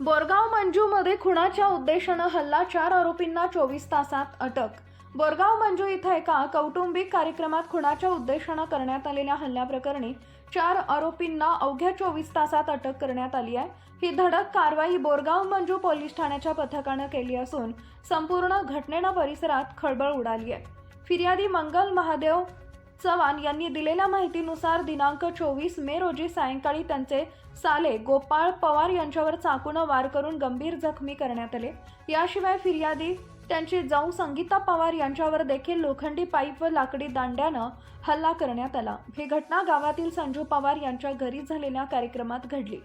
बोरगाव मंजूमध्ये खुणाच्या उद्देशानं हल्ला चार आरोपींना चोवीस तासात अटक. बोरगाव मंजू इथं एका कौटुंबिक कार्यक्रमात खुणाच्या उद्देशानं करण्यात आलेल्या हल्ल्याप्रकरणी चार आरोपींना अवघ्या चोवीस तासात अटक करण्यात आली आहे. ही धडक कारवाई बोरगाव मंजू पोलीस ठाण्याच्या पथकानं केली असून संपूर्ण घटनेनं परिसरात खळबळ उडाली आहे. फिर्यादी मंगल महादेव चव्हाण यांनी दिलेल्या माहितीनुसार दिनांक चोवीस मे रोजी सायंकाळी त्यांचे साले गोपाळ पवार यांच्यावर चाकूनं वार करून गंभीर जखमी करण्यात आले. याशिवाय फिर्यादी त्यांची जाऊ संगीता पवार यांच्यावर देखील लोखंडी पाईप व लाकडी दांड्यानं हल्ला करण्यात आला. ही घटना गावातील संजू पवार यांच्या घरी झालेल्या कार्यक्रमात घडली.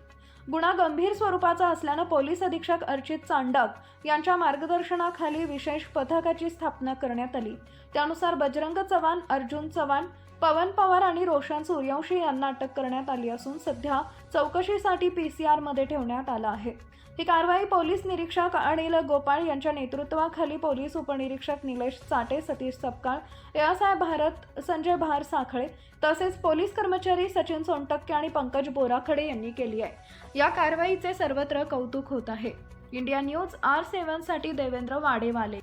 गुन्हा गंभीर स्वरूपाचा असल्यानं पोलीस अधीक्षक अर्चित चांडक यांच्या मार्गदर्शनाखाली विशेष पथकाची स्थापना करण्यात आली. त्यानुसार बजरंग चव्हाण अर्जुन चव्हाण पवन पवार आणि रोशन सूर्यवंशी यांना अटक करण्यात आली असून सध्या चौकशीसाठी पी सी आरमध्ये ठेवण्यात आला आहे. ही कारवाई पोलीस निरीक्षक अनिल गोपाळ यांच्या नेतृत्वाखाली पोलीस उपनिरीक्षक निलेश चाटे सतीश सपकाळ यासाहेब भारत संजय भार साखळे तसेच पोलीस कर्मचारी सचिन सोनटक्के आणि पंकज बोराखडे यांनी केली आहे. या कारवाईचे सर्वत्र कौतुक होत आहे. इंडिया न्यूज आर सेव्हनसाठी देवेंद्र वाडेवाले.